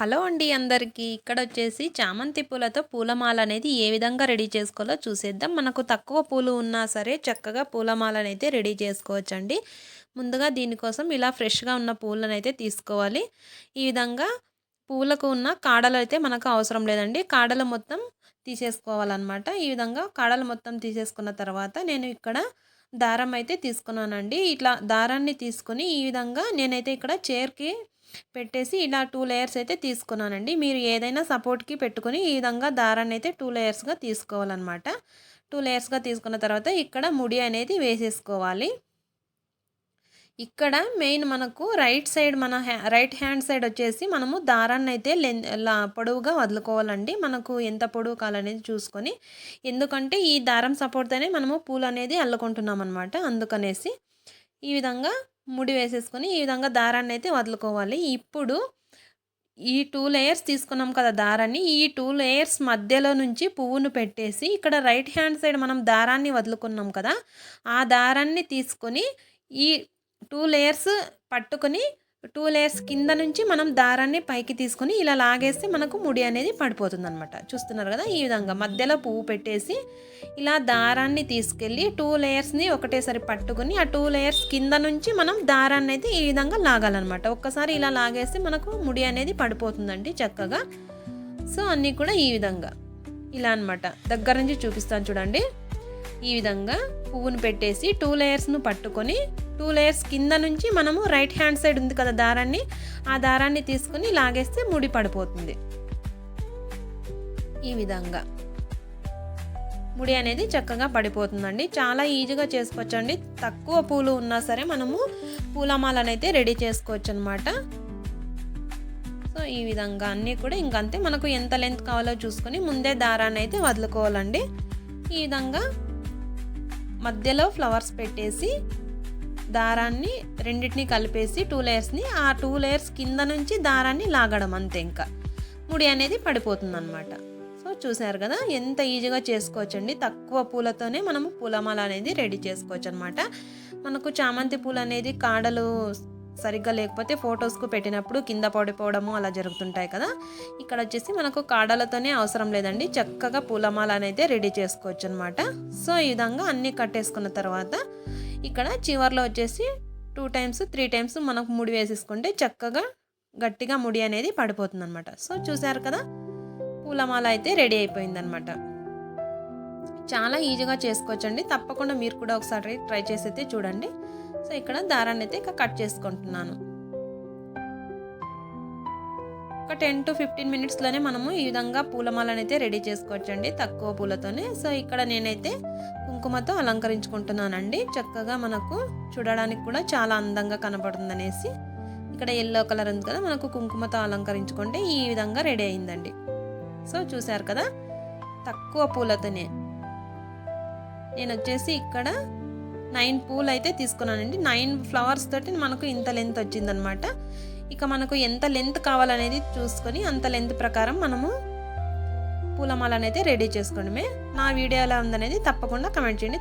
Hello అండి అందరికీ. ఇక్కడ వచ్చేసి చామంతి పూలతో పూలమాల అనేది ఏ విధంగా రెడీ చేసుకోవాలో చూసేద్దాం. మనకు తక్కువ పూలు ఉన్నా సరే చక్కగా పూలమాలనైతే అయితే రెడీ చేసుకోవచ్చండి. ముందుగా దీనికోసం ఇలా ఫ్రెష్గా ఉన్న పూలను అయితే తీసుకోవాలి. ఈ విధంగా పూలకు ఉన్న కాడలు అయితే మనకు అవసరం లేదండి. కాడలు మొత్తం తీసేసుకోవాలన్నమాట. ఈ విధంగా కాడలు మొత్తం తీసేసుకున్న తర్వాత నేను ఇక్కడ దారం అయితే తీసుకున్నానండి. ఇట్లా దారాన్ని తీసుకొని ఈ విధంగా నేనైతే ఇక్కడ చైర్కి పెట్టేసి ఇలా టూ లేయర్స్ అయితే తీసుకున్నానండి. మీరు ఏదైనా సపోర్ట్కి పెట్టుకుని ఈ విధంగా దారాన్ని అయితే టూ లేయర్స్గా తీసుకోవాలన్నమాట. టూ లేయర్స్గా తీసుకున్న తర్వాత ఇక్కడ ముడి అనేది వేసేసుకోవాలి. ఇక్కడ మెయిన్ మనకు రైట్ సైడ్ మన రైట్ హ్యాండ్ సైడ్ వచ్చేసి మనము దారాన్ని అయితే లెన్ పొడవుగా వదులుకోవాలండి. మనకు ఎంత పొడవు కావాలనేది చూసుకొని. ఎందుకంటే ఈ దారం సపోర్ట్తోనే మనము పూలు అనేది అల్లుకుంటున్నాం అనమాట అందుకనేసి. ఈ విధంగా ముడి వేసేసుకొని ఈ విధంగా దారాన్ని అయితే వదులుకోవాలి. ఇప్పుడు ఈ టూ లేయర్స్ తీసుకున్నాం కదా దారాన్ని. ఈ టూ లేయర్స్ మధ్యలో నుంచి పువ్వును పెట్టేసి ఇక్కడ రైట్ హ్యాండ్ సైడ్ మనం దారాన్ని వదులుకున్నాం కదా ఆ దారాన్ని తీసుకొని ఈ టూ లేయర్స్ పట్టుకొని టూ లేయర్స్ కింద నుంచి మనం దారాన్ని పైకి తీసుకొని ఇలా లాగేస్తే మనకు ముడి అనేది పడిపోతుంది అనమాట చూస్తున్నారు కదా ఈ విధంగా మధ్యలో పువ్వు పెట్టేసి ఇలా దారాన్ని తీసుకెళ్ళి టూ లేయర్స్ని ఒకటేసారి పట్టుకుని ఆ టూ లేయర్స్ కింద నుంచి మనం దారాన్ని అయితే ఈ విధంగా లాగాలన్నమాట. ఒక్కసారి ఇలా లాగేస్తే మనకు ముడి అనేది పడిపోతుందండి చక్కగా. సో అన్నీ కూడా ఈ విధంగా. ఇలా అనమాట దగ్గర నుంచి చూపిస్తాను చూడండి. ఈ విధంగా పువ్వును పెట్టేసి టూ లేయర్స్ను పట్టుకొని టూ లేయర్స్ కింద నుంచి మనము రైట్ హ్యాండ్ సైడ్ ఉంది కదా దారాన్ని ఆ దారాన్ని తీసుకుని లాగేస్తే ముడి పడిపోతుంది. ఈ విధంగా. ముడి అనేది చక్కగా పడిపోతుందండి. చాలా ఈజీగా చేసుకోవచ్చండి. తక్కువ పూలు ఉన్నా సరే మనము పూలమాలను అయితే రెడీ చేసుకోవచ్చు అనమాట సో ఈ విధంగా అన్నీ కూడా ఇంకంతే. మనకు ఎంత లెంత్ కావాలో చూసుకొని ముందే దారాన్ని అయితే వదులుకోవాలండి. ఈ విధంగా మధ్యలో ఫ్లవర్స్ పెట్టేసి దారాన్ని రెండింటిని కలిపేసి టూ లేయర్స్ని ఆ టూ లేయర్స్ కింద నుంచి దారాన్ని లాగడం అంతే ఇంకా. ముడి అనేది పడిపోతుంది అనమాట సో చూసారు కదా ఎంత ఈజీగా చేసుకోవచ్చండి. తక్కువ పూలతోనే మనము పూలమాల అనేది రెడీ చేసుకోవచ్చు అనమాట మనకు చామంతి పూలు అనేది కాడలు సరిగ్గా లేకపోతే ఫొటోస్కు పెట్టినప్పుడు కింద పడిపోవడము అలా జరుగుతుంటాయి కదా. ఇక్కడ వచ్చేసి మనకు కాడలతోనే అవసరం లేదండి. చక్కగా పూలమాల అనేది రెడీ చేసుకోవచ్చు అనమాట సో ఈ విధంగా అన్నీ కట్టేసుకున్న తర్వాత ఇక్కడ చివర్లో వచ్చేసి టూ టైమ్స్ త్రీ టైమ్స్ మనకు ముడి వేసేసుకుంటే చక్కగా గట్టిగా ముడి అనేది పడిపోతుంది అనమాట సో చూసారు కదా? పూలమాల అయితే రెడీ అయిపోయిందనమాట చాలా ఈజీగా చేసుకోవచ్చండి. తప్పకుండా మీరు కూడా ఒకసారి ట్రై చేసి అయితే చూడండి. సో ఇక్కడ దారాన్ని అయితే ఇక కట్ చేసుకుంటున్నాను. ఒక టెన్ టు ఫిఫ్టీన్ మినిట్స్లోనే మనము ఈ విధంగా పూలమాలను అయితే రెడీ చేసుకోవచ్చండి తక్కువ పూలతోనే. సో ఇక్కడ నేనైతే కుంకుమతో అలంకరించుకుంటున్నానండి. చక్కగా మనకు చూడడానికి కూడా చాలా అందంగా కనపడుతుంది అనేసి ఇక్కడ ఎల్లో కలర్ ఉంది కదా మనకు కుంకుమతో అలంకరించుకుంటే ఈ విధంగా రెడీ అయిందండి. సో చూసారు కదా తక్కువ పూలతోనే. నేను వచ్చేసి ఇక్కడ నైన్ పూలు అయితే తీసుకున్నానండి. నైన్ ఫ్లవర్స్ తోటి మనకు ఇంత లెంత్ వచ్చిందనమాట ఇక మనకు ఎంత లెంత్ కావాలనేది చూసుకొని అంత లెంత్ ప్రకారం మనము పూలమాల అనేది రెడీ చేసుకోవడమే నా వీడియో ఎలా ఉందనేది తప్పకుండా కమెంట్ చేయండి.